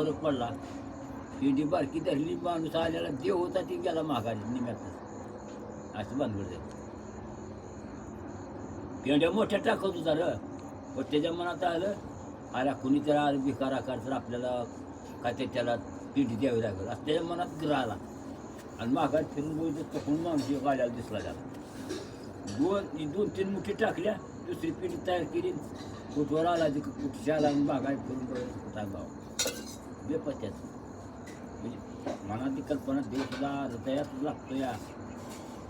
फरक पडला. पिंडी बारकी धरली माणूस आलेला देव होता ती गेला माघारी निम्यात. असं बांधवड जाईल पेंड्या मोठ्या टाकत होता र पण त्याच्या मनात आलं आला कुणी तर आलं भिकार आकार तर आपल्याला काय ते त्याला पिंडी द्यावी लागेल. असं त्याच्या मनात राहिला आणि माघात फिरून बोलतो तकडून माणूस एक आल्याला दिसला त्याला. दोन दोन तीन मुठी टाकल्या दुसरी पिढी तयार केली. कुठवर आला ती कुठच्या आला आणि मागाय फिरून होता बेपत्याच म्हणजे मनातली कल्पना देव तुला हृदयात लागतो या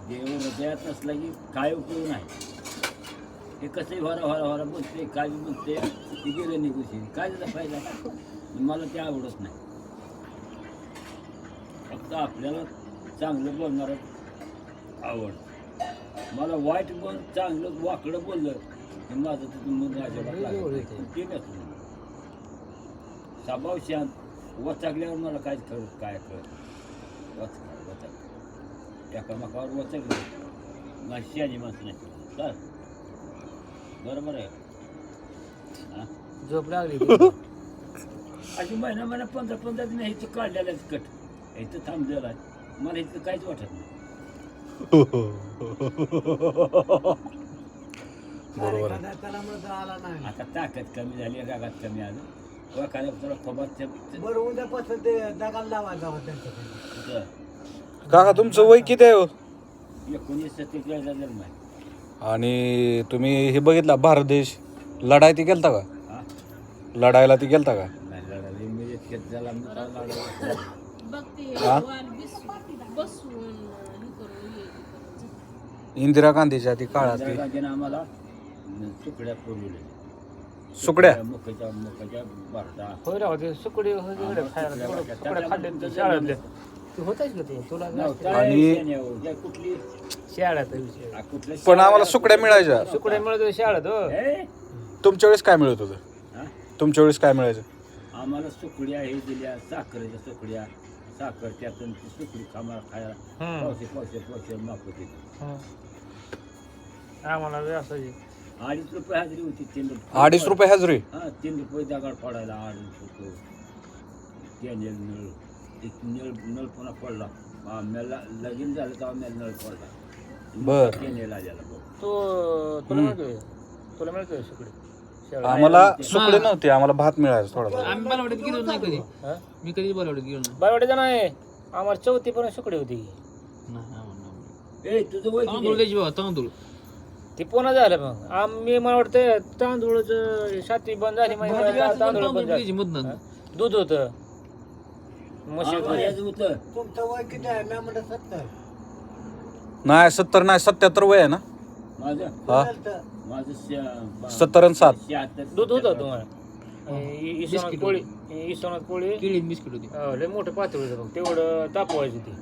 देव हृदयात नसला की काय उपयोग नाही. हे कसंही व्हारा व्हारा व्हारा बोलते काय बोलते ते गेलं निघून काय त्याचा फायदा? मला ते आवडत नाही. फक्त आपल्याला चांगलं बोलणार आवड. मला वाईट बोल चांगलं वाकडं बोललं की माझं तिथून मग. ते. नसतं. स्वभाव शांत. वचाकल्यावर मला काय कळ काय कळत वचका वचक एकामेकावर वचकलं माझी शानी माणसं नाही. चाल. बरोबर आहे. हा? झोप लागली. अशी महिना महिना पंधरा पंधरा दिन इथं काढलेलं आहे कट. इथं थांबलेलं आहे. मला इथं काहीच वाटत नाही. बरोबर आहे. आता ताकद कमी झाली रागात कमी आलं. बरं उद्यापासून ते दगाला लावायचा त्यांच्याकडे. काका तुमचं वय किती आहे हो? एकोणीस सत्तेचाळीसचा जन्म आहे. आणि तुम्ही हे बघितला भारत देश लढाई ती गेलता का? हा? लढायला ती गेलता का? नाही लढायला बघते हा? वाल बिस- हे करून हे. इंदिरा गांधीच्या ती काळात ती. इंदिरा गांधीनं आम्हाला तुकड्या पुरवल्या सुकड्या? मुखाच्या मुखाच्या भरता होय राव ते सुकडे होय तिकडे खायला तिकडे सुकडे खाल्ले ते शाळेतले? ते होताच का ते तुला नव्हता. आणि- आणि त्या कुठली? शाळेत विषय आ, कुठल्या पण आम्हाला सुकड्या मिळायच्या. सुकडे मिळत होते शाळेत हो. ए? तुमच्या वेळेस काय मिळत होतं? हा? तुमच्या वेळेस काय मिळायचं? आम्हाला सुकड्या हे दिल्या साखरेच्या सुकड्या. साखर त्यातून ती सुकडी खामाला खायला हम्म. पावशे पावशे पावशे माप होते. हं. आम्हाला बी असायची अडीच रुपये हजेरी होती तीन रुपये. अडीच रुपये हजरी? हा तीन रुपये दगड पडायला अडीच रुपये. कॅनेल नळ एक नळ नळ पुन्हा पडला. मेला लगीन झालं तेव्हा मेल नळ पडला. बर. आलेला बघ. तो तुला मिळतोय? तुला मिळतोय सुकडे? आम्हाला सुकडे नव्हते आम्हाला भात मिळायचा थोडा आम्ही बालवाडीत गेलो नाही कधी? हा? मी कधी बालवाडीत गेलो नाही. बायवाडीचा नाही. आम्हाला चौथी पण सुकडे होती. नाही, आम्हाला नाही. ए तुझं वय किती? तांदूळ आहे? द्यायची बाबा तांदूळ. ती पुन्हा झालं मग. आम्ही मला वाटतं तांदूळच सातवी बंद झाली म्हणजे तांदूळ बंद झाली. दूध होतं. म्हशी आम्हाला याचं होतं. तुमचं वय किती आहे? मी म्हणलं सत्तर. नाही सत्तर नाही सत्याहत्तर वय आहे ना? माझं? हा? माझं सत्तर आणि सात. दूध होतं. तुम्हाला? इसोनात बिस्किट. पोळी इसोनात पोळी केळी बिस्किट होती. अं, लय मोठं पातळ होतं बघ. तेवढं तापवायचं ते.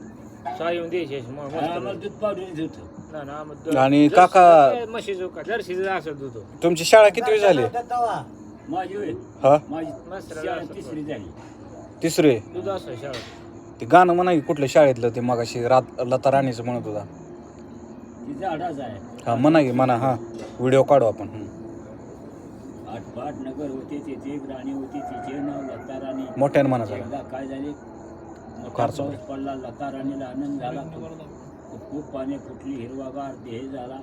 सहा येऊन द्यायची अशी म- आम्हाला मस्त दूध पावडर होतं ना ना आम्हाला दूध- आणि जर्सी- काका- म्हशीचं का जर्सीचं असं दूध होतं. तुमची शाळा किती झाली? माझी होय हा? माझी मस्त शाळा राहिलं तिसरी झाली. तिसरे? दूध असं शाळेत. ते गाणं म्हणा की कुठल्या शाळेतलं ते मगाशी रात लता राणीचं म्हणत होता. ती झाडाच आहे. हा म्हणा की म्हणा हा. व्हिडिओ काढू आपण. हं. आठ पाठ नगर होते तिथे एक राणी होती तिचे नाव लता राणी. मोठ्यानं म्हणा जरा. एकदा काय झाले? मोठा पाऊस पडला लता राणीला आनंद झाला खूप पाणी फुटली हिरवागार देह झाला.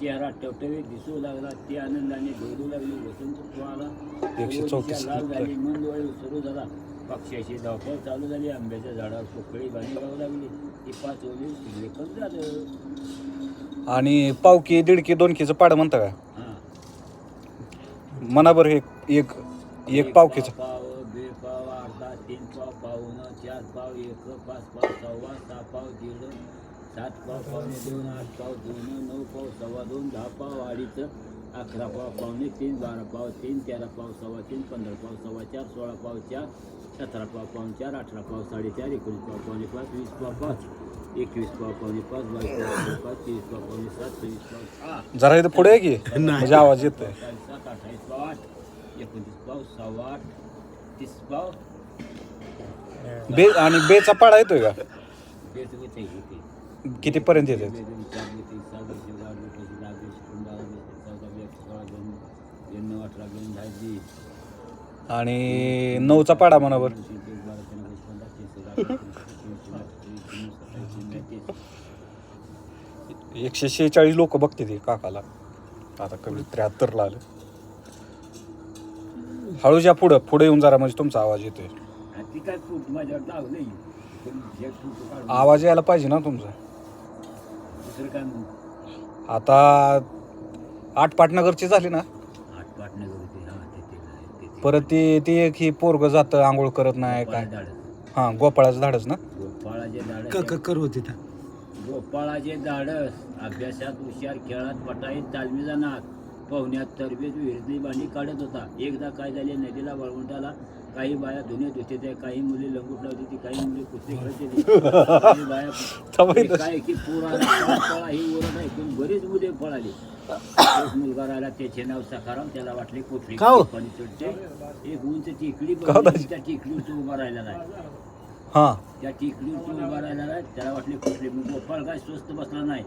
चेहरा टवटवीत दिसू लागला. ती आनंदाने डोलू लागली. वसंत आला. एकशे चौतीस लाल झाली. मन डोळे सुरू झाला. पक्षाची धावपळ चालू झाली. आंब्याच्या झाडावर पोकळी गाणी गाऊ लागली. ती पाच ओली लेखन झालं. आणि पावकी दीडकी दोनकीचं पाड म्हणता का हा. बरं एक एक एक पावकीचं पाव बे पाव अर्धा तीन पाव पाऊन चार पाव एक पाच पाव सव्वा सहा पाव दीड सात पाव पावणे दोन आठ पाव दोन नऊ पाव सव्वा दोन दहा पाव अडीच अकरा पाव पावणे तीन बारा पाव तीन तेरा पाव सव्वा तीन पंधरा पाव सव्वा चार सोळा पाव चार सतरा पाव पावणे चार अठरा पाव साडेचार एकोणीस पाव पावणे पाच वीस पाव पाच एकवीस पाव पावणे पाच बावीस पाव पावणे पाच तेवीस पाव पावणे सात तेवीस पाव जरा इथं पुढे आहे की. म्हणजे आवाज येतोय. सत्तावीस सात अठ्ठावीस पाव आठ एकोणतीस पाव सव्वा आठ तीस पाव. बे आणि बेचा पाडा येतोय का? बेच होते होते किती पर्यंत येते बेदून चार बेती सहा बेती आठ बेती दहा बेती बारा बेती चौदा बेती सोळा दोन दोन नऊ अठरा दोन दहा वीस आणि नऊचा पाडा म्हणा बरं. दोनशे एकशे शेहेचाळीस लोक बघते ते काकाला. आता कमी त्र्याहत्तरला आलं. हळूच्या पुढं. पुढे येऊन जरा म्हणजे तुमचा आवाज येतोय. आवाज यायला पाहिजे ना तुमचा. दुसरं काय म्हणू? आता आठ पाटनगरची झाली ना? आठ हा परत ती ती एक ही पोरग जातं आंघोळ करत नाही काय? गोपाळ धाडस. हा गोपाळाचं धाडच ना? गोपाळाचे धाडस होती गोपाळाचे धाडस अभ्यासात हुशार खेळात पटाईत तालमी जाणार. पोहण्यात तरबेज विहिरली बांधी काढत होता. एकदा काय झाले नदीला वाळवंटाला काही बाया धुण्यात होते त्या काही मुली लंगूट लावत होती काही मुली कुस्ती खेळत होती काही बाया काय की पोरा पळा पळा ही ओरड ऐकून बरीच मुले पळाली एक मुलगा राहिला त्याचे नाव सखाराम त्याला वाटले कोठली का हो? पाणी चढते. एक उंच टेकडी दाजी? त्या टेकडीवर तो उभा राहिला नाही. हा. त्या टेकडीवर तो उभा राहिला नाही त्याला वाटले कुठले मग गोपाळ काय स्वस्त बसला नाही.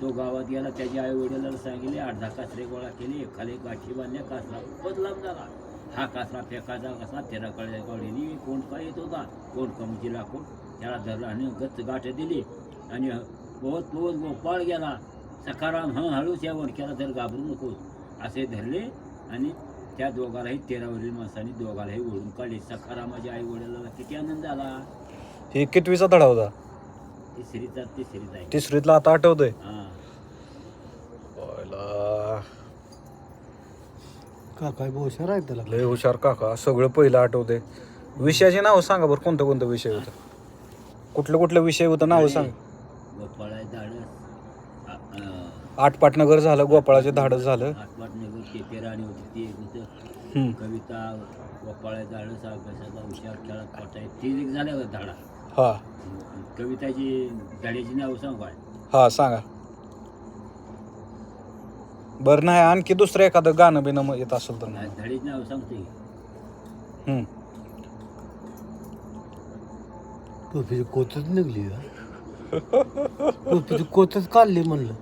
तो गावात गेला त्याच्या आई वडिलांना सांगितले आठ दहा कासरे गोळा केले खाली गाठी बांधल्या कासरा लांब झाला. हा कासरा फेकाचा कसा तेरा कळ्या कळलेली कोण काय येत होता? कोण कमची लाकूड त्याला धरला आणि गच्च गाठ दिली. आणि पोहत पोहत गोपाळ गेला. सखाराम हं हळूच या वणक्याला तर घाबरू नकोस. असे धरले आणि त्या दोघालाही तेरावरील माणसाने दोघालाही ओढून काढले. सखारामाच्या आई वडिलाला किती आनंद झाला हे कितवीचा धडा होता. तिसरीचा तिसरीचा तिसरीतला आता आठवतोय. हा पहिला का काय हुशार आहे त्याला. लय हुशार काका सगळं पहिलं आठवते विषयाचे नाव सांगा बरं कोणतं कोणतं विषय होतं? कुठलं कुठलं विषय होतं नाव सांग. गोपाळा धाडस. आ- अं, आठ पाटनगर झालं गोपाळाचे धाडस झालं. आठपाटनगर केपे राणी होती ती एक होतं. कविता गोपाळा धाडस अभ्यासाचा हुशार खेळात पटाय ती एक झाल्या होत्या धाडा. हा. आणि कविताची धाड्याची नाव सांग काय? हा सांगा. बरं नाही आणखी दुसरं एखादं गाणं बिणं मग येत असेल तर मग. धाडीची नाव सांगते हम्म. टोपीची कोचच निघली का? टोपीची कोचच काढली म्हणलं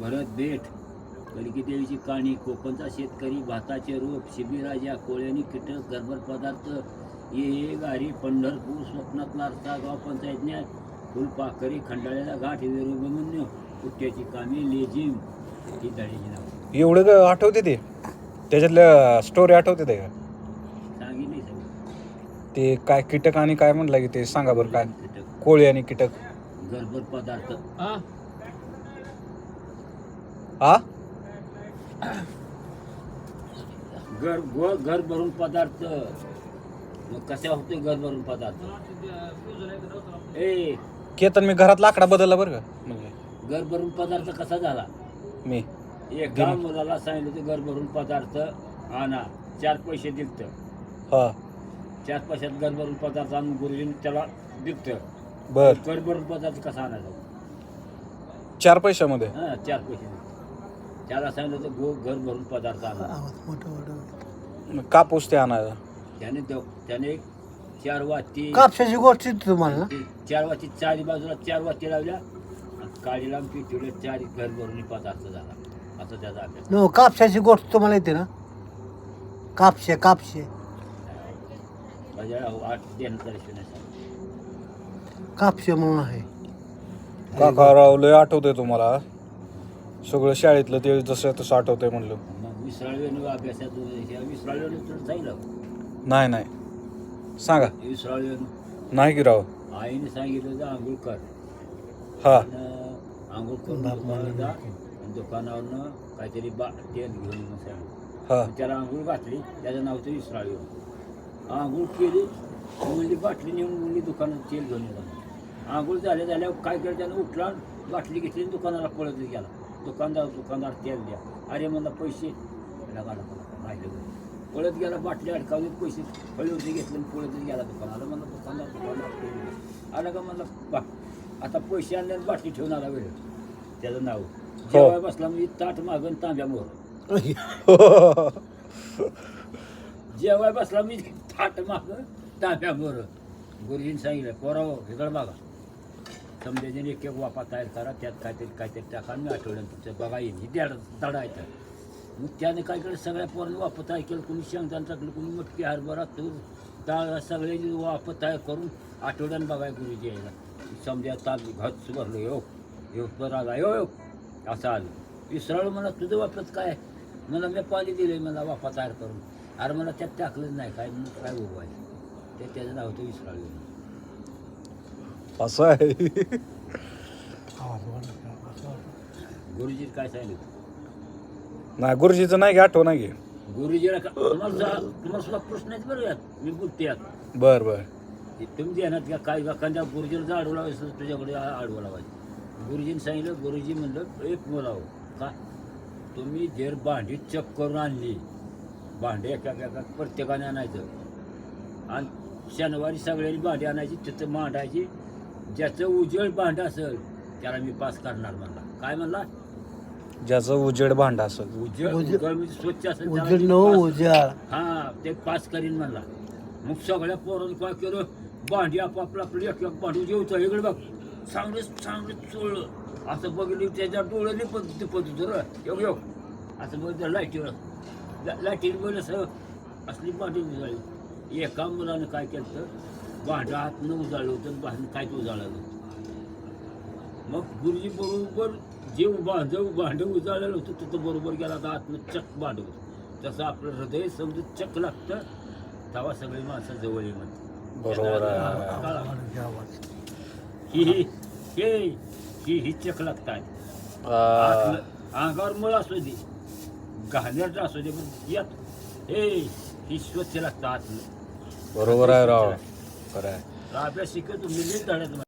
भरत बेट कलिकी देवीची काणी कोकणचा शेतकरी भाताचे रोप शिबिराजा कोळ्यानी कीटक गरबर पदार्थ ये ये गारी पंढरपूर स्वप्नातला अर्था गाव पंचायतन्यात फुलपाखरी खंडाळ्याला घाट विरुभमन्य कुट्ट्याची कामे लेझिम ही तळीची नाव. एवढं ग आठवते ते? त्याच्यातल्या स्टोरी आठवते ते का? सांगितली सगळं. ते काय कीटक आणि काय म्हणलं की ते सांगा बरं काय? कीटक. कोळी आणि कीटक. गरबर पदार्थ. हा हा घर ग घर भरून पदार्थ. मग होते घर भरून पदार्थ ए. केतन मी घरात लाकडा बदलला बरं का? म्हणजे घर भरून पदार्थ कसा झाला? मी. एका मुलाला सांगितलं होतं घर भरून पदार्थ आणा चार पैसे दिलत. हा. चार पैशात घर भरून पदार्थ आणून गुरुजीने त्याला दिलत. बर. घर भरून पदार्थ कसा आणायचा? चार पैशामध्ये? हा चार पैसे दिलते. त्याला सांगितलं होतं गो घर भरून पदार्थ आणा. आवाज मोठा मोठा. कापूस ते आणायचा. त्याने तो- त्याने चार वाती कापसाची गोष्ट तुम्हाला ना? चार वाती चारी बाजूला चार वाती लावल्या. काळी पिठवले चार घर भरून पदार्थ झाला. असं त्याचा अभ्यास नो कापसाची गोष्ट तुम्हाला येते ना? कापशे कापशे. माझ्या आठ. कापशे म्हणून आहे. काका राव लय आठवतंय तुम्हाला. सगळं शाळेतलं ते जसं तसं आठवतंय म्हणलं. मग विसराळवेणू अभ्यासात विसराळवेणू तर सांगितलं नाही नाही. सांगा. विसराळवेणू. नाही की राव? आईने सांगितलं आंघोळ कर. हा. आणि आंघोळ करून दुकानावर जा आणि दुकानावरनं काहीतरी बा तेल घेऊन येऊन सांगितलं हा. त्याला आंघोळ घातली त्याचं नाव होतं विसराळवेणू आंघोळ केली मुली बाटली नेऊन मुली दुकानात तेल घेऊन येतात आंघोळ झाल्या झाल्यावर काय केलं त्यानं? उठला बाटली घेतली आणि दुकानाला पळत गेला. दुकानदार दुकानदार तेल द्या. अरे म्हणला पैसे. त्याला गाडा राहिले पळत गेला बाटली अडकावली पैसे फळे होते घेतले आणि पळतच गेला दुकानाला. म्हणलं दुकानदार दुकानदार तेल द्या. आला का म्हणलं बा आता पैसे आणले आणि बाटली ठेवून आला वेळ. त्याचं नाव. जेव्हा बसला मी ताट मागून तांब्यामोर जेव्हा बसला मी थाट माग तांब्यावर गुरुजीने सांगितलं पोराव हिकडं बघा समजायचे एक एक वापा तयार करा त्यात काहीतरी काहीतरी टाका मी आठवड्यात तुमचं बघा येईल ही दडायचं मग त्याने काय केलं सगळ्या पोरांनी वापस तयार केलं कोणी शेंगदाण टाकलं कोणी मटकी हरभरा तूर आता सगळ्याची वापर तयार करून आठवड्यानं बघाय गुरुजी यायला. समजा ताल घात भरलो यो यो पर आला यो यो असं आलं. विसराळू मला तुझं वापरत काय? मला मी पाणी दिले मला वापा तयार करून. अरे मला त्यात टाकलंच नाही. काय मग काय उभं आहे? ते त्याचं नाव होतं विसराळू. असं आहे. गुरुजी काय सांगितलं? नाही गुरुजीचं नाही आठवण नाही की गुरुजीला तुम्हाला तुम्हाला सुद्धा प्रश्न आहेत बरं यात. मी बोलते यात. बर बर. हे तुम्ही घ्या काय एखाद्या गुरुजीला जर असेल तर तुझ्याकडे आडवं लावायचं. गुरुजीने सांगितलं गुरुजी म्हणलं एक बोलावं का? तुम्ही जर भांडी चक करून आणली भांडे एका एका प्रत्येकाने आणायचं. आणि शनिवारी सगळ्यांनी भांडी आणायची तिथं मांडायची. ज्याचं उजळ भांड असेल त्याला मी पास करणार म्हणला. काय म्हणला? ज्याचं उजेड भांड असेल. उजळ उजळ- उजळ म्हणजे स्वच्छ असेल त्याला उजेड मी न पास- उजाड. हा ते पास करीन म्हणला. मग सगळ्या पोरांनी काय केलं? भांडी आपापलं आपलं एक एक भांडी जेवतं इकडे बघ. चांगलं चांगलं चोळलं असं बघितलं त्याच्या डोळे लिपत लिपत होतं योग योग असं बघितलं लाईटीवर लाईटीवर बघितलं असं असली भांडी उजाळली. एका मुलानं काय केलं तर भांडं हातनं उजाळलं होतं भांडं काय उजाळलं मग गुरुजी बरोबर जे भांड भांडं उजाळलेलं होतं तिथं बरोबर गेला तर आतनं चक भांड होतं. तसं आपलं हृदय समजून चक लागतं. तेव्हा सगळी माणसं जवळ ये बरोबर आहे. ही ही हे ही ही आ, अंगावर मुळ असू दे घाणेरडं असू दे पण यात हे ही स्वच्छ लागतं आतलं. बरोबर आहे राव. खरं आहे. अभ्यास शिकत तुम्ही